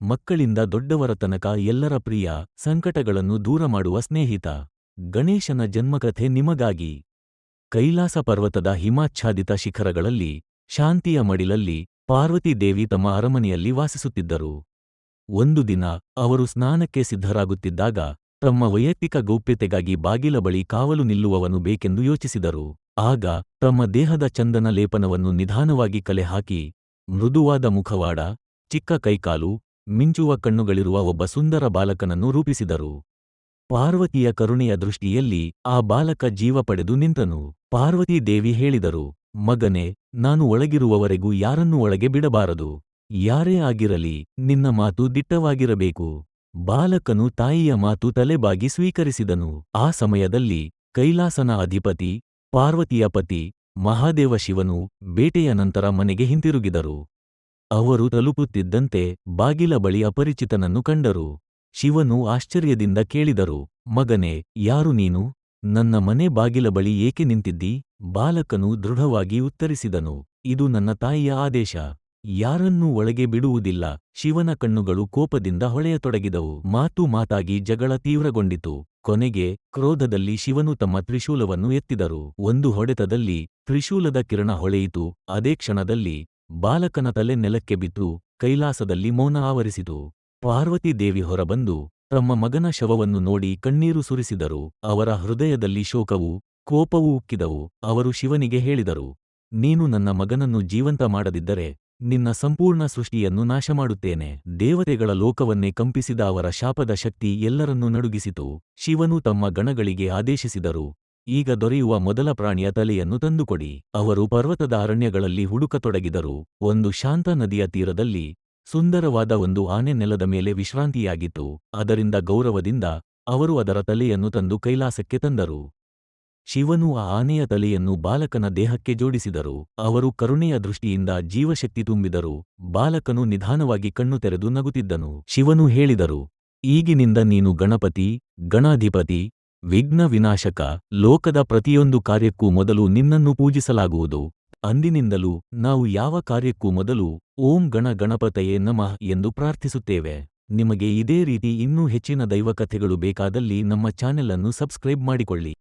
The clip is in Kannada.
ಮಕ್ಕಳಿಂದ ದೊಡ್ಡವರ ತನಕ ಎಲ್ಲರ ಪ್ರಿಯ ಸಂಕಟಗಳನ್ನು ದೂರ ಮಾಡುವ ಸ್ನೇಹಿತ. ಗಣೇಶನ ಜನ್ಮಕಥೆ ನಿಮಗಾಗಿ. ಕೈಲಾಸ ಪರ್ವತದ ಹಿಮಾಚ್ಛಾದಿತ ಶಿಖರಗಳಲ್ಲಿ, ಶಾಂತಿಯ ಮಡಿಲಲ್ಲಿ ಪಾರ್ವತಿ ದೇವಿ ತಮ್ಮ ಅರಮನೆಯಲ್ಲಿ ವಾಸಿಸುತ್ತಿದ್ದರು. ಒಂದು ದಿನ ಅವರು ಸ್ನಾನಕ್ಕೆ ಸಿದ್ಧರಾಗುತ್ತಿದ್ದಾಗ ತಮ್ಮ ವೈಯಕ್ತಿಕ ಗೌಪ್ಯತೆಗಾಗಿ ಬಾಗಿಲ ಬಳಿ ಕಾವಲು ನಿಲ್ಲುವವನು ಬೇಕೆಂದು ಯೋಚಿಸಿದರು. ಆಗ ತಮ್ಮ ದೇಹದ ಚಂದನ ಲೇಪನವನ್ನು ನಿಧಾನವಾಗಿ ಕಲೆಹಾಕಿ, ಮೃದುವಾದ ಮುಖವಾಡ, ಚಿಕ್ಕ ಕೈಕಾಲು ಮಿಂಚುವ ಕಣ್ಣುಗಳಿರುವ ಒಬ್ಬ ಸುಂದರ ಬಾಲಕನನ್ನು ರೂಪಿಸಿದರು. ಪಾರ್ವತಿಯ ಕರುಣೆಯ ದೃಷ್ಟಿಯಲ್ಲಿ ಆ ಬಾಲಕ ಜೀವ ಪಡೆದು ನಿಂತನು. ಪಾರ್ವತಿ ದೇವಿ ಹೇಳಿದರು, ಮಗನೆ, ನಾನು ಒಳಗಿರುವವರೆಗೂ ಯಾರನ್ನೂ ಒಳಗೆ ಬಿಡಬಾರದು. ಯಾರೇ ಆಗಿರಲಿ, ನಿನ್ನ ಮಾತು ದಿಟ್ಟವಾಗಿರಬೇಕು. ಬಾಲಕನು ತಾಯಿಯ ಮಾತು ತಲೆಬಾಗಿ ಸ್ವೀಕರಿಸಿದನು. ಆ ಸಮಯದಲ್ಲಿ ಕೈಲಾಸನ ಅಧಿಪತಿ, ಪಾರ್ವತಿಯ ಪತಿ, ಮಹಾದೇವ ಶಿವನು ಬೇಟೆಯ ನಂತರ ಮನೆಗೆ ಹಿಂತಿರುಗಿದರು. ಅವರು ತಲುಪುತ್ತಿದ್ದಂತೆ ಬಾಗಿಲ ಬಳಿ ಅಪರಿಚಿತನನ್ನು ಕಂಡರು. ಶಿವನು ಆಶ್ಚರ್ಯದಿಂದ ಕೇಳಿದರು, ಮಗನೇ, ಯಾರು ನೀನು? ನನ್ನ ಮನೆ ಬಾಗಿಲ ಬಳಿ ಏಕೆ ನಿಂತಿದ್ದಿ? ಬಾಲಕನು ದೃಢವಾಗಿ ಉತ್ತರಿಸಿದನು, ಇದು ನನ್ನ ತಾಯಿಯ ಆದೇಶ. ಯಾರನ್ನೂ ಒಳಗೆ ಬಿಡುವುದಿಲ್ಲ. ಶಿವನ ಕಣ್ಣುಗಳು ಕೋಪದಿಂದ ಹೊಳೆಯತೊಡಗಿದವು. ಮಾತು ಮಾತಾಗಿ ಜಗಳ ತೀವ್ರಗೊಂಡಿತು. ಕೊನೆಗೆ ಕ್ರೋಧದಲ್ಲಿ ಶಿವನು ತಮ್ಮ ತ್ರಿಶೂಲವನ್ನು ಎತ್ತಿದರು. ಒಂದು ಹೊಡೆತದಲ್ಲಿ ತ್ರಿಶೂಲದ ಕಿರಣ ಹೊಳೆಯಿತು. ಅದೇ ಕ್ಷಣದಲ್ಲಿ ಬಾಲಕನ ತಲೆ ನೆಲಕ್ಕೆ ಬಿದ್ದು ಕೈಲಾಸದಲ್ಲಿ ಮೌನ ಆವರಿಸಿತು. ಪಾರ್ವತಿ ದೇವಿ ಹೊರಬಂದು ತಮ್ಮ ಮಗನ ಶವವನ್ನು ನೋಡಿ ಕಣ್ಣೀರು ಸುರಿಸಿದರು. ಅವರ ಹೃದಯದಲ್ಲಿ ಶೋಕವೂ ಕೋಪವೂ ಉಕ್ಕಿದವು. ಅವರು ಶಿವನಿಗೆ ಹೇಳಿದರು, ನೀನು ನನ್ನ ಮಗನನ್ನು ಜೀವಂತ ಮಾಡದಿದ್ದರೆ ನಿನ್ನ ಸಂಪೂರ್ಣ ಸೃಷ್ಟಿಯನ್ನು ನಾಶಮಾಡುತ್ತೇನೆ. ದೇವತೆಗಳ ಲೋಕವನ್ನೇ ಕಂಪಿಸಿದ ಅವರ ಶಾಪದ ಶಕ್ತಿ ಎಲ್ಲರನ್ನೂ ನಡುಗಿಸಿತು. ಶಿವನು ತಮ್ಮ ಗಣಗಳಿಗೆ ಆದೇಶಿಸಿದರು ಈಗ ದೊರೆಯುವ ಮೊದಲ ಪ್ರಾಣಿಯ ತಲೆಯನ್ನು ತಂದುಕೊಡಿ. ಅವರು ಪರ್ವತದ ಅರಣ್ಯಗಳಲ್ಲಿ ಹುಡುಕತೊಡಗಿದರು. ಒಂದು ಶಾಂತ ನದಿಯ ತೀರದಲ್ಲಿ ಸುಂದರವಾದ ಒಂದು ಆನೆ ನೆಲದ ಮೇಲೆ ವಿಶ್ರಾಂತಿಯಾಗಿತ್ತು. ಅದರಿಂದ ಗೌರವದಿಂದ ಅವರು ಅದರ ತಲೆಯನ್ನು ತಂದು ಕೈಲಾಸಕ್ಕೆ ತಂದರು. ಶಿವನು ಆ ಆನೆಯ ತಲೆಯನ್ನು ಬಾಲಕನ ದೇಹಕ್ಕೆ ಜೋಡಿಸಿದರು. ಅವರು ಕರುಣೆಯ ದೃಷ್ಟಿಯಿಂದ ಜೀವಶಕ್ತಿ ತುಂಬಿದರು. ಬಾಲಕನು ನಿಧಾನವಾಗಿ ಕಣ್ಣು ತೆರೆದು ನಗುತ್ತಿದ್ದನು. ಶಿವನು ಹೇಳಿದರು, ಈಗಿನಿಂದ ನೀನು ಗಣಪತಿ, ಗಣಾಧಿಪತಿ ವಿಘ್ನ ವಿನಾಶಕ ಲೋಕದ ಪ್ರತಿಯೊಂದು ಕಾರ್ಯಕ್ಕೂ ಮೊದಲು ನಿನ್ನನ್ನು ಪೂಜಿಸಲಾಗುವುದು. ಅಂದಿನಿಂದಲೂ ನಾವು ಯಾವ ಕಾರ್ಯಕ್ಕೂ ಮೊದಲು ಓಂ ಗಣ ಗಣಪತಯೇ ನಮಃ ಎಂದು ಪ್ರಾರ್ಥಿಸುತ್ತೇವೆ. ನಿಮಗೆ ಇದೇ ರೀತಿ ಇನ್ನೂ ಹೆಚ್ಚಿನ ದೈವಕಥೆಗಳು ಬೇಕಾದಲ್ಲಿ ನಮ್ಮ ಚಾನೆಲ್ ಅನ್ನು ಸಬ್ಸ್ಕ್ರೈಬ್ ಮಾಡಿಕೊಳ್ಳಿ.